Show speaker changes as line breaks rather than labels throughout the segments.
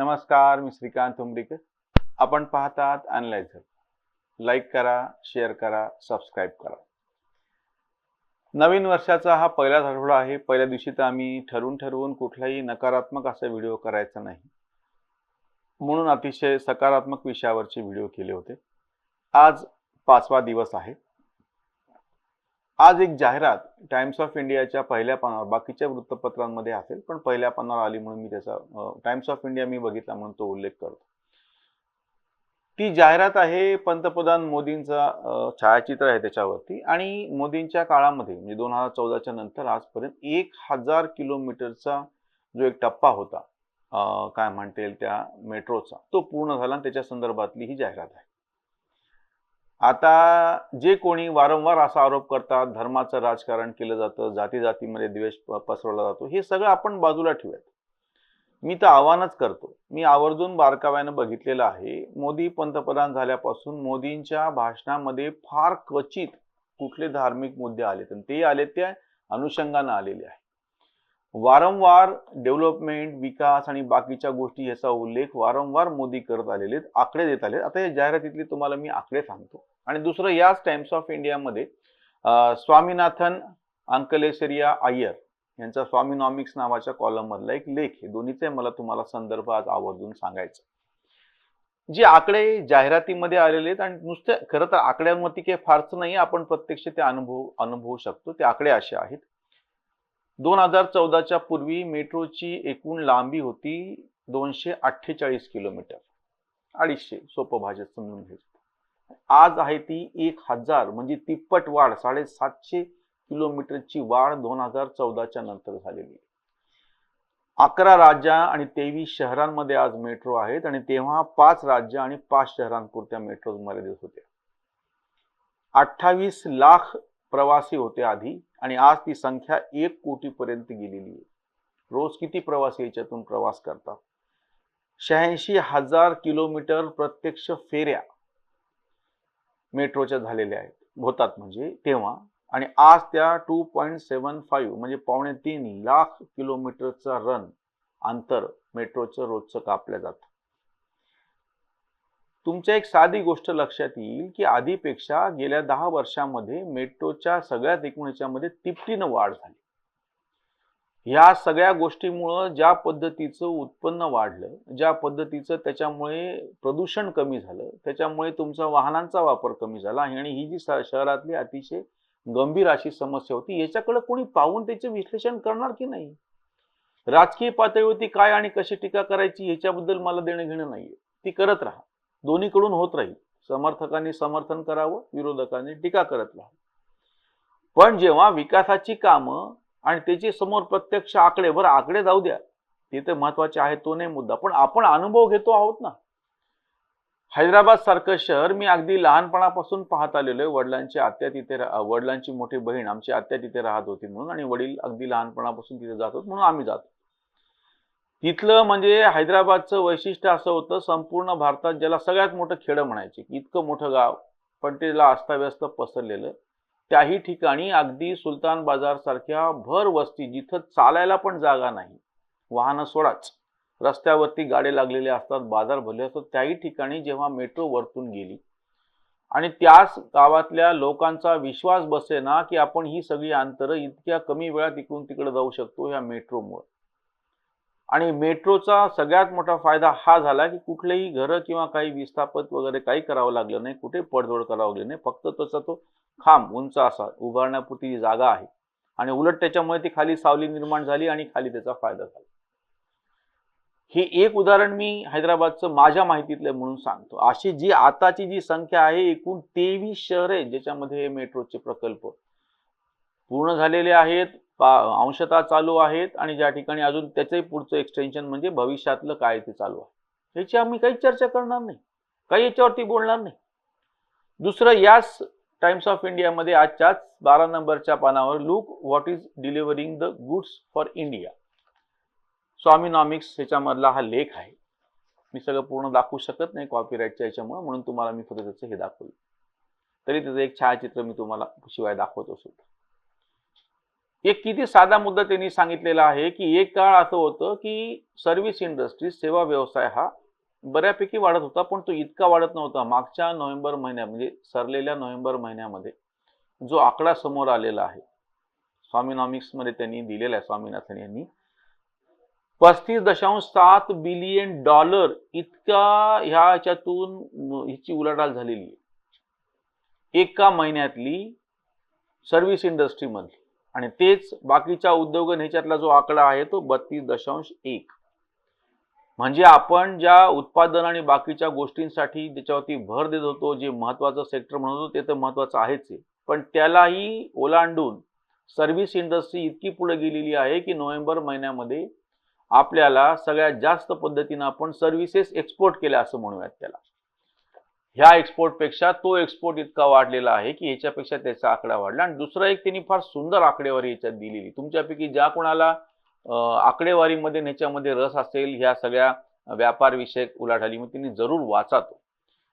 नमस्कार मी श्रीकांत उमरीकर आपण पाहतात अनलायझर लाईक करा शेअर करा सबस्क्राईब करा. नवीन वर्षाचा हा पहिलाच आठवडा आहे. पहिल्या दिवशी तर आम्ही ठरवून ठरवून कुठलाही नकारात्मक असा व्हिडिओ करायचा नाही. म्हणून अतिशय सकारात्मक विषयावरचे व्हिडिओ केले होते. आज पाचवा दिवस आहे. आज एक जाहिरात टाइम्स ऑफ इंडियाच्या पहिल्या पानावर बाकीच्या वृत्तपत्रांमध्ये असेल पण पहिल्या पानावर आली म्हणून मी त्याचा टाइम्स ऑफ इंडिया मी बघितला म्हणून तो उल्लेख करतो. ती जाहिरात आहे पंतप्रधान मोदींचा छायाचित्र आहे त्याच्यावरती आणि मोदींच्या काळामध्ये म्हणजे दोन हजार चौदाच्या नंतर आजपर्यंत एक हजार किलोमीटरचा जो एक टप्पा होता काय म्हणता येईल त्या मेट्रोचा तो पूर्ण झाला आणि त्याच्या संदर्भातली ही जाहिरात आहे. आता जे कोणी वारंवार असा आरोप करतात धर्माचं राजकारण केलं जातं जाती जातीमध्ये द्वेष पसरवला जातो हे सगळं आपण बाजूला ठेवूयात. मी तर आव्हानच करतो. मी आवर्जून बारकाव्यानं बघितलेलं आहे. मोदी पंतप्रधान झाल्यापासून मोदींच्या भाषणामध्ये फार क्वचित कुठले धार्मिक मुद्दे आलेत आणि ते आले त्या अनुषंगानं आलेले आहे वारंवार डेव्हलपमेंट विकास आणि बाकीच्या गोष्टी याचा उल्लेख वारंवार मोदी करत आलेले आहेत आकडे देत आले आता या जाहिरातीतले तुम्हाला मी आकडे सांगतो. आणि दुसरं याच टाइम्स ऑफ इंडियामध्ये स्वामीनाथन अंकलेसरिया अय्यर यांचा स्वामीनॉमिक्स नावाच्या कॉलम मधला एक लेख हे दोन्हीचे मला तुम्हाला संदर्भ आज आवर्जून सांगायचा. जे आकडे जाहिरातीमध्ये आलेले आहेत आणि नुसते खरं तर आकड्यांवरती काही फारसं नाही आपण प्रत्यक्ष ते अनुभव अनुभवू शकतो. ते आकडे असे आहेत. दोन हजार चौदाच्या पूर्वी मेट्रोची एकूण लांबी होती दोनशे अठ्ठेचाळीस किलोमीटर. अडीचशे सोपं भाषेत समजून घ्यायचं आज आहे ती एक हजार म्हणजे तिप्पट वाढ साडेसातशे किलोमीटरची वाढ दोन हजार चौदाच्या नंतर झालेली अकरा राज्या आणि तेवीस शहरांमध्ये आज मेट्रो आहेत आणि तेव्हा पाच राज्य आणि पाच शहरांपुरत्या मेट्रो मर्यादित होत्या. अठ्ठावीस लाख प्रवासी होते आधी आणि आज ती संख्या एक कोटी पर्यंत गेलेली आहे. रोज किती प्रवासी याच्यातून प्रवास करतात? शहाऐंशी हजार किलोमीटर प्रत्यक्ष फेऱ्या मेट्रोच्या झालेल्या आहेत होतात म्हणजे तेव्हा. आणि आज त्या टू पॉईंट सेवन फाईव्ह म्हणजे पावणे तीन लाख किलोमीटरचा रन अंतर मेट्रोचं रोजचं कापलं जातं. तुमच्या एक साधी गोष्ट लक्षात येईल की आधीपेक्षा गेल्या दहा वर्षामध्ये मेट्रोच्या सगळ्यात एकूण याच्यामध्ये तिपटीनं वाढ झाली. ह्या सगळ्या गोष्टीमुळं ज्या पद्धतीचं उत्पन्न वाढलं ज्या पद्धतीचं त्याच्यामुळे प्रदूषण कमी झालं त्याच्यामुळे तुमचा वाहनांचा वापर कमी झाला आणि ही जी शहरातली अतिशय गंभीर अशी समस्या होती याच्याकडे कोणी पाहून त्याचे विश्लेषण करणार की नाही? राजकीय पातळीवरती काय आणि कशी टीका करायची याच्याबद्दल मला देणं घेणं नाहीये. ती करत राहा. दोन्हीकडून होत राहील. समर्थकांनी समर्थन करावं विरोधकांनी टीका करत राहावं. पण जेव्हा विकासाची कामं आणि त्याची समोर प्रत्यक्ष आकडे बरं आकडे जाऊ द्या ते तर महत्त्वाचे आहे तो नाही मुद्दा. पण आपण अनुभव घेतो आहोत ना. हैदराबाद सारखं शहर मी अगदी लहानपणापासून पाहत आलेलो आहे. वडिलांची आत्या तिथे वडिलांची मोठी बहीण आमची आत्या तिथे राहत होती म्हणून आणि वडील अगदी लहानपणापासून तिथे जात होत म्हणून आम्ही जातो. तिथलं म्हणजे हैदराबादचं वैशिष्ट्य असं होतं संपूर्ण भारतात ज्याला सगळ्यात मोठं खेडं म्हणायचे की इतकं मोठं गाव पण त्याला अस्ताव्यस्त पसरलेलं त्याही ठिकाणी अगदी सुलतान बाजार सारख्या भर वस्ती जिथं चालायला पण जागा नाही वाहनं सोडाच रस्त्यावरती गाडे लागलेले असतात बाजार भरले असतात त्याही ठिकाणी जेव्हा मेट्रो वरतून गेली. आणि त्याच गावातल्या लोकांचा विश्वास बसेना की आपण ही सगळी अंतरं इतक्या कमी वेळात इकडून तिकडे जाऊ शकतो ह्या मेट्रोमुळे. आणि मेट्रोचा सगळ्यात मोठा फायदा हा झाला की कुठलेही घरं किंवा काही विस्थापत वगैरे काही करावं लागलं नाही कुठे पडझोड करावं लागली नाही. फक्त त्याचा तो खांब उंच असा उभारण्यापुरती जी जागा आहे. आणि उलट त्याच्यामुळे ती खाली सावली निर्माण झाली आणि खाली त्याचा फायदा झाला. हे एक उदाहरण मी हैदराबादचं माझ्या माहितीतलं म्हणून सांगतो. अशी जी आताची जी संख्या आहे एकूण तेवीस शहरे ज्याच्यामध्ये हे मेट्रोचे प्रकल्प पूर्ण झालेले आहेत. अंशतः चालू आहेत आणि ज्या ठिकाणी अजून त्याचंही पुढचं एक्सटेन्शन म्हणजे भविष्यातलं काय ते चालू आहे. ह्याची आम्ही काही चर्चा करणार नाही. काही याच्यावरती बोलणार नाही. दुसरं याच टाइम्स ऑफ इंडियामध्ये आजच्याच बारा नंबरच्या पानावर look what is delivering the goods for India Swaminomics ह्याच्यामधला हा लेख आहे. मी सगळं पूर्ण दाखवू शकत नाही कॉपीराईटच्या याच्यामुळे म्हणून तुम्हाला मी फक्त त्याचं हे दाखवलं. तरी त्याचं एक छायाचित्र मी तुम्हाला शिवाय दाखवत असतो. एक किती साधा मुद्दा त्यांनी सांगितलेला आहे की एक काळ असं होतं की सर्व्हिस इंडस्ट्री सेवा व्यवसाय हा बऱ्यापैकी वाढत होता पण तो इतका वाढत नव्हता. मागच्या नोव्हेंबर महिन्यात म्हणजे सरलेल्या नोव्हेंबर महिन्यामध्ये जो आकडा समोर आलेला आहे स्वामीनॉमिक्समध्ये त्यांनी दिलेला आहे स्वामीनाथन यांनी पस्तीस दशांश सात बिलियन डॉलर इतका ह्या ह्याच्यातून हिची उलाढाल झालेली आहे. एका महिन्यातली सर्व्हिस इंडस्ट्रीमधली आणि तेच बाकीच्या उद्योग ह्याच्यातला जो आकडा आहे तो बत्तीस दशांश एक. म्हणजे आपण ज्या उत्पादन आणि बाकीच्या गोष्टींसाठी त्याच्यावरती भर देत होतो जे महत्वाचं सेक्टर म्हणत होतो ते तर महत्वाचं आहेच आहे. पण त्यालाही ओलांडून सर्व्हिस इंडस्ट्री इतकी पुढे गेलेली आहे की नोव्हेंबर महिन्यामध्ये आपल्याला सगळ्यात जास्त पद्धतीनं आपण सर्व्हिसेस एक्सपोर्ट केल्या असं म्हणूयात त्याला. ह्या एक्सपोर्टपेक्षा तो एक्सपोर्ट इतका वाढलेला आहे की ह्याच्यापेक्षा त्याचा आकडा वाढला. आणि दुसरं एक त्यांनी फार सुंदर आकडेवारी ह्याच्यात दिलेली. तुमच्यापैकी ज्या कोणाला आकडेवारीमध्ये ह्याच्यामध्ये रस असेल ह्या सगळ्या व्यापारविषयक उलाढाली मग त्यांनी जरूर वाचा तो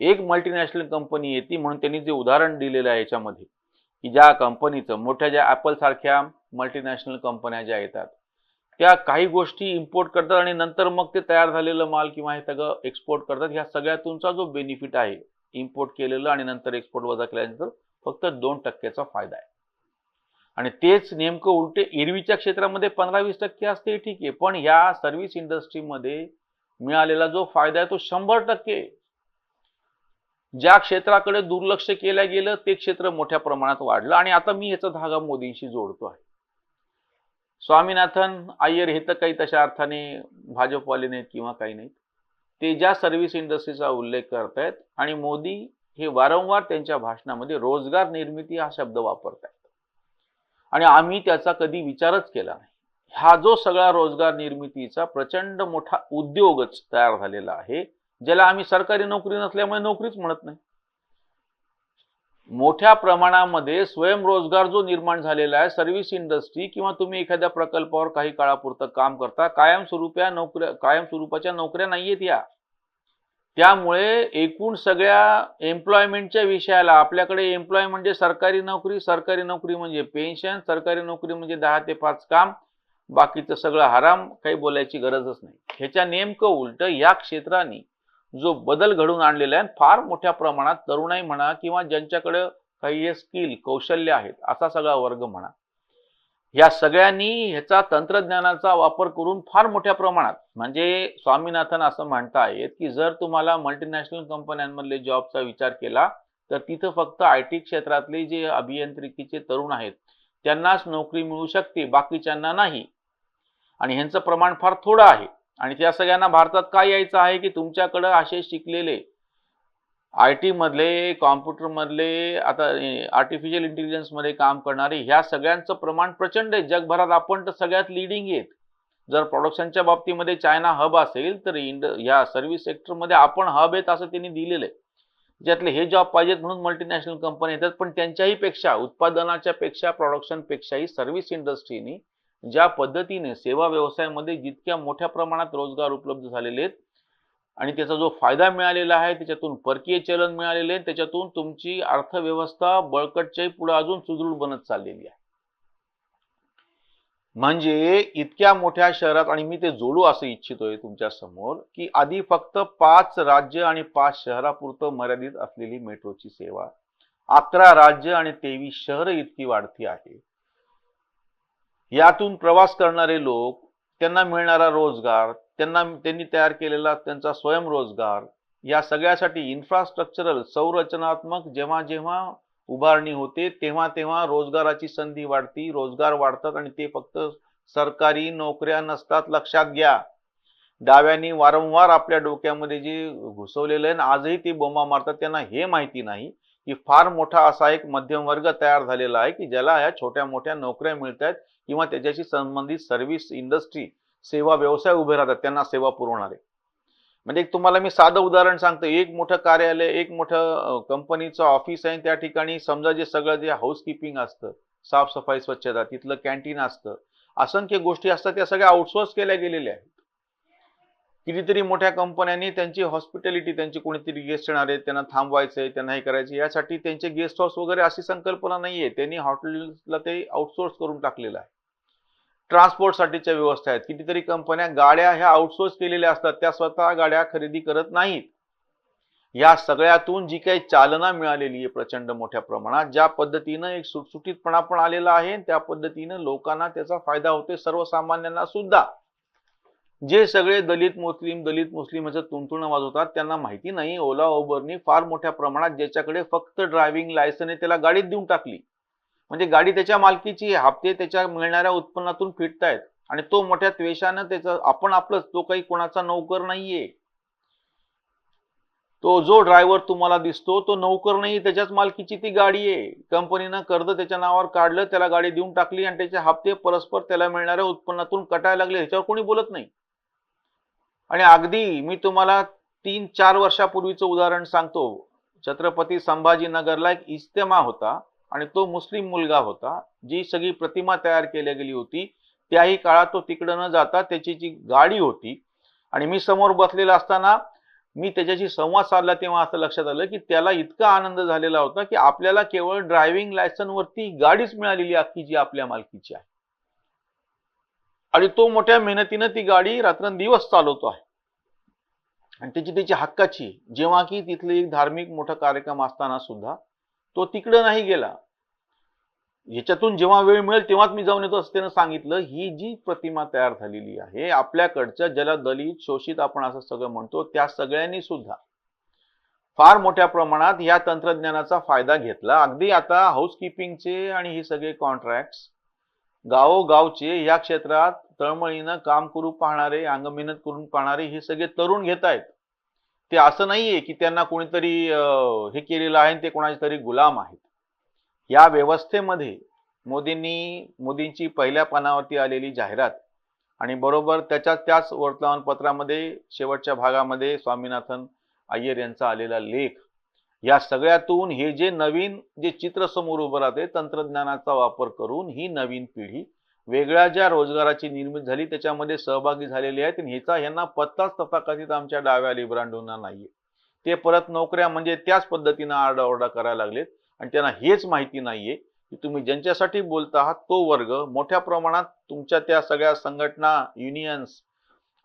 एक मल्टीनॅशनल कंपनी येते म्हणून त्यांनी जे उदाहरण दिलेलं आहे याच्यामध्ये की ज्या कंपनीचं मोठ्या ज्या ॲपल सारख्या मल्टीनॅशनल कंपन्या ज्या येतात त्या काही गोष्टी इम्पोर्ट करतात आणि नंतर मग ते तयार झालेलं माल किंवा हे सगळं एक्सपोर्ट करतात. ह्या सगळ्यातूनचा जो बेनिफिट आहे इम्पोर्ट केलेलं आणि नंतर एक्सपोर्ट वजा केल्यानंतर फक्त दोन टक्क्याचा फायदा आहे. आणि तेच नेमकं उलटे एरवीच्या क्षेत्रामध्ये पंधरा वीस टक्के असते ठीक आहे. पण ह्या सर्व्हिस इंडस्ट्रीमध्ये मिळालेला जो फायदा आहे तो शंभर टक्के ज्या क्षेत्राकडे दुर्लक्ष केलं गेलं ते क्षेत्र मोठ्या प्रमाणात वाढलं. आणि आता मी ह्याचा धागा मोदींशी जोडतो आहे. स्वामीनाथन अय्यर हे तर काही तशा अर्थाने भाजपवाले नाहीत किंवा काही नाहीत. ते ज्या सर्व्हिस इंडस्ट्रीचा उल्लेख करतायत आणि मोदी हे वारंवार त्यांच्या भाषणामध्ये रोजगार निर्मिती हा शब्द वापरतायत. आणि आम्ही त्याचा कधी विचारच केला नाही. हा जो सगळा रोजगार निर्मितीचा प्रचंड मोठा उद्योगच तयार झालेला आहे ज्याला आम्ही सरकारी नोकरी नसल्यामुळे नोकरीच म्हणत नाही. मोठ्या प्रमाणामध्ये स्वयंरोजगार जो निर्माण झालेला आहे सर्व्हिस इंडस्ट्री किंवा तुम्ही एखाद्या प्रकल्पावर काही काळापुरतं काम करता कायमस्वरूप्या नोकऱ्या कायमस्वरूपाच्या नोकऱ्या नाहीयेत या. त्यामुळे एकूण सगळ्या एम्प्लॉयमेंटच्या विषयाला आपल्याकडे एम्प्लॉय म्हणजे सरकारी नोकरी सरकारी नोकरी म्हणजे पेन्शन सरकारी नोकरी म्हणजे दहा ते पाच काम बाकीचं सगळं हराम काही बोलायची गरजच नाही. ह्याच्या नेमकं उलट या क्षेत्राने जो बदल घडून आणलेला आहे फार मोठ्या प्रमाणात तरुणाई म्हणा किंवा ज्यांच्याकडे काही स्किल कौशल्य आहेत असा सगळा वर्ग म्हणा. या सगळ्यांनी ह्याचा तंत्रज्ञानाचा वापर करून फार मोठ्या प्रमाणात म्हणजे स्वामीनाथन असं म्हणता येत की जर तुम्हाला मल्टीनॅशनल कंपन्यांमधले जॉबचा विचार केला तर तिथं फक्त आय टी क्षेत्रातले जे अभियांत्रिकीचे तरुण आहेत त्यांनाच नोकरी मिळू शकते बाकीच्यांना नाही. आणि ह्यांचं प्रमाण फार थोडं आहे. आणि त्या सगळ्यांना भारतात काय यायचं आहे की तुमच्याकडं असे शिकलेले आय टी मधले कॉम्प्युटर मधले आता आर्टिफिशियल इंटेलिजन्समध्ये काम करणारे ह्या सगळ्यांचं प्रमाण प्रचंड आहे. जगभरात आपण तर सगळ्यात लिडिंग आहेत. जर प्रोडक्शनच्या बाबतीमध्ये चायना हब असेल तर इंड या सर्व्हिस सेक्टरमध्ये आपण हब आहेत असं त्यांनी दिलेलं आहे. ज्यातले हे जॉब पाहिजेत म्हणून मल्टीनॅशनल कंपनी येतात पण त्यांच्याही पेक्षा उत्पादनाच्या पेक्षा प्रोडक्शनपेक्षाही सर्व्हिस इंडस्ट्रीनी ज्या पद्धतीने सेवा व्यवसायामध्ये जितक्या मोठ्या प्रमाणात रोजगार उपलब्ध झालेले आहेत आणि त्याचा जो फायदा मिळालेला आहे त्याच्यातून परकीय चलन मिळालेले आहे त्याच्यातून तुमची अर्थव्यवस्था बळकटच्याही पुढे अजून सुदृढ बनत चाललेली आहे. म्हणजे इतक्या मोठ्या शहरात आणि मी ते जोडू असं इच्छितोय तुमच्यासमोर की आधी फक्त पाच राज्य आणि पाच शहरापुरतं मर्यादित असलेली मेट्रोची सेवा अकरा राज्य आणि तेवीस शहर इतकी वाढती आहे. यातून प्रवास करणारे लोक त्यांना मिळणारा रोजगार त्यांना त्यांनी तयार केलेला त्यांचा स्वयंरोजगार या सगळ्यासाठी इन्फ्रास्ट्रक्चरल संरचनात्मक जेव्हा जेव्हा उभारणी होते तेव्हा तेव्हा रोजगाराची संधी वाढती रोजगार वाढतात आणि ते फक्त सरकारी नोकऱ्या नसतात लक्षात घ्या. डाव्यांनी वारंवार आपल्या डोक्यामध्ये जे घुसवलेलं आहे आजही ते बोमा मारतात त्यांना हे माहिती नाही. की फार मोठा असा एक मध्यम वर्ग तयार झालेला आहे की ज्याला या छोट्या मोठ्या नोकऱ्या मिळत आहेत किंवा त्याच्याशी संबंधित सर्व्हिस इंडस्ट्री सेवा व्यवसाय उभे राहतात त्यांना सेवा पुरवणारे. म्हणजे एक तुम्हाला मी साधं उदाहरण सांगतो. एक मोठं कार्यालय एक मोठं कंपनीचं ऑफिस आहे त्या ठिकाणी समजा जे सगळं जे हाऊसकीपिंग असतं साफसफाई स्वच्छता तिथलं कॅन्टीन असतं. असंख्य गोष्टी असतात त्या सगळ्या आउटसोर्स केल्या गेलेल्या आहेत. कितीतरी मोठ्या कंपन्यांनी त्यांची हॉस्पिटॅलिटी त्यांची कोणीतरी गेस्ट येणार आहेत त्यांना थांबवायचंय त्यांना हे करायचं यासाठी त्यांचे गेस्ट हाऊस वगैरे अशी संकल्पना नाहीये त्यांनी हॉटेल्सला ते आउटसोर्स करून टाकलेलं आहे. ट्रान्सपोर्टसाठीच्या व्यवस्था आहेत. कितीतरी कंपन्या गाड्या ह्या आउटसोर्स केलेल्या असतात. त्या स्वतः गाड्या खरेदी करत नाहीत. या सगळ्यातून जी काही चालना मिळालेली आहे प्रचंड मोठ्या प्रमाणात ज्या पद्धतीनं एक सुटसुटीतपणा पण आलेला आहे त्या पद्धतीनं लोकांना त्याचा फायदा होते सर्वसामान्यांना सुद्धा. जे सगळे दलित मुस्लिम दलित मुस्लिम असं तुणतुणं वाजवतात त्यांना माहिती नाही. ओला ओबरनी फार मोठ्या प्रमाणात ज्याच्याकडे फक्त ड्रायव्हिंग लायसन आहे त्याला गाडीत देऊन टाकली. म्हणजे गाडी त्याच्या मालकीची हप्ते त्याच्या मिळणाऱ्या उत्पन्नातून फिटतायत. आणि तो मोठ्या त्वेषानं त्याचा आपण आपलंच तो काही कोणाचा नौकर नाहीये. तो जो ड्रायव्हर तुम्हाला दिसतो तो नौकर नाही त्याच्याच मालकीची ती गाडी आहे. कंपनीनं कर्ज त्याच्या नावावर काढलं त्याला गाडी देऊन टाकली आणि त्याचे हप्ते परस्पर त्याला मिळणाऱ्या उत्पन्नातून कटायला लागले ह्याच्यावर कोणी बोलत नाही. आणि अगदी मी तुम्हाला तीन चार वर्षापूर्वीचं उदाहरण सांगतो. छत्रपती संभाजीनगरला एक इस्तेमा होता आणि तो मुस्लिम मुलगा होता जी सगळी प्रतिमा तयार केली गेली होती. त्याही काळात तो तिकडं न जाता त्याची जी गाडी होती आणि मी समोर बसलेला असताना मी त्याच्याशी संवाद साधला तेव्हा असं लक्षात आलं की त्याला इतका आनंद झालेला होता की आपल्याला केवळ ड्रायव्हिंग लायसनवरती गाडीच मिळालेली अख्खी जी आपल्या मालकीची आहे. आणि तो मोठ्या मेहनतीनं ती गाडी रात्रंदिवस चालवतो आहे. आणि त्याची त्याची हक्काची जेव्हा की तिथले एक धार्मिक मोठा कार्यक्रम असताना सुद्धा तो तिकडं नाही गेला. याच्यातून जेव्हा वेळ मिळेल तेव्हाच मी जाऊन येतो असं त्यानं सांगितलं. ही जी प्रतिमा तयार झालेली आहे आपल्याकडच्या ज्याला दलित शोषित आपण असं सगळं म्हणतो त्या सगळ्यांनी सुद्धा फार मोठ्या प्रमाणात या तंत्रज्ञानाचा फायदा घेतला. अगदी आता हाऊसकीपिंगचे आणि हे सगळे कॉन्ट्रॅक्ट गावोगावचे या क्षेत्रात तळमळीनं काम करू पाहणारे अंगमेहनत करून पाहणारे हे सगळे तरुण घेत आहेत. ते असं नाहीये की त्यांना कोणीतरी हे केलेलं आहे आणि ते कोणाचे तरी गुलाम आहेत. या व्यवस्थेमध्ये मोदींनी मोदींची पहिल्या पानावरती आलेली जाहिरात आणि बरोबर त्याच्या त्याच वर्तमानपत्रामध्ये शेवटच्या भागामध्ये स्वामीनाथन अय्यर यांचा आलेला लेख या सगळ्यातून हे जे नवीन जे चित्र समोर उभं राहते तंत्रज्ञानाचा वापर करून ही नवीन पिढी वेगळ्या ज्या रोजगाराची निर्मिती झाली त्याच्यामध्ये सहभागी झालेली आहेत आणि ह्याचा यांना पत्ताच तथाकथित आमच्या डाव्या लिब्रांडूंना नाहीये. ते परत नोकऱ्या म्हणजे त्याच पद्धतीनं आरडाओरडा करायला लागलेत आणि त्यांना हेच माहिती नाहीये की तुम्ही ज्यांच्यासाठी बोलता आहात तो वर्ग मोठ्या प्रमाणात तुमच्या त्या सगळ्या संघटना युनियन्स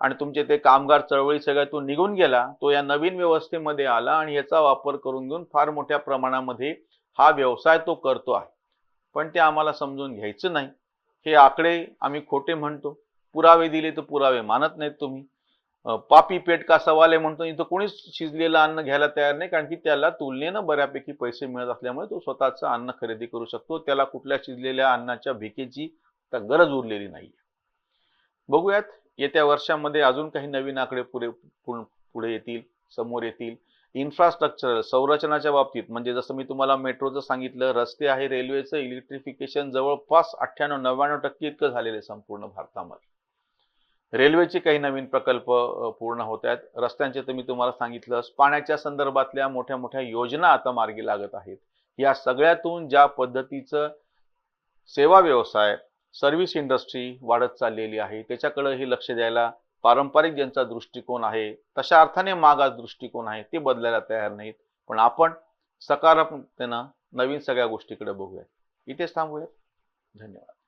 आणि तुमचे ते कामगार चळवळी सगळ्यातून निघून गेला तो या नवीन व्यवस्थेमध्ये आला आणि याचा वापर करून घेऊन फार मोठ्या प्रमाणामध्ये हा व्यवसाय तो करतो आहे. पण ते आम्हाला समजून घ्यायचं नाही. हे आकडे आम्ही खोटे म्हणतो. पुरावे दिले तर पुरावे मानत नाहीत तुम्ही. पापी पेट का सवाल आहे म्हणतो इथं कोणीच शिजलेलं अन्न घ्यायला तयार नाही कारण की त्याला तुलनेनं बऱ्यापैकी पैसे मिळत असल्यामुळे तो स्वतःचं अन्न खरेदी करू शकतो. त्याला कुठल्या शिजलेल्या अन्नाच्या भिकेची गरज उरलेली नाही बघूयात. येत्या वर्षामध्ये अजून काही नवीन आकडे पुढे पुढे येतील समोर येतील. इन्फ्रास्ट्रक्चर संरचनाच्या बाबतीत म्हणजे जसं मी तुम्हाला मेट्रोचं सांगितलं रस्ते आहे रेल्वेचं इलेक्ट्रिफिकेशन जवळपास अठ्ठ्याण्णव नव्याण्णव टक्के इतकं झालेलं आहे संपूर्ण भारतामध्ये. रेल्वेचे काही नवीन प्रकल्प पूर्ण होत आहेत. रस्त्यांचे तर मी तुम्हाला सांगितलं पाण्याच्या संदर्भातल्या मोठ्या मोठ्या योजना आता मार्गी लागत आहेत. या सगळ्यातून ज्या पद्धतीचं सेवा व्यवसाय सर्व्हिस इंडस्ट्री वाढत चाललेली आहे. त्याच्याकडे हे लक्ष द्यायला पारंपरिक ज्यांचा दृष्टिकोन आहे तशा अर्थाने मागास दृष्टिकोन आहे ते बदलायला तयार नाहीत. पण आपण सकारात्मकतेनं नवीन सगळ्या गोष्टीकडे बघूया. इथेच थांबूया. धन्यवाद.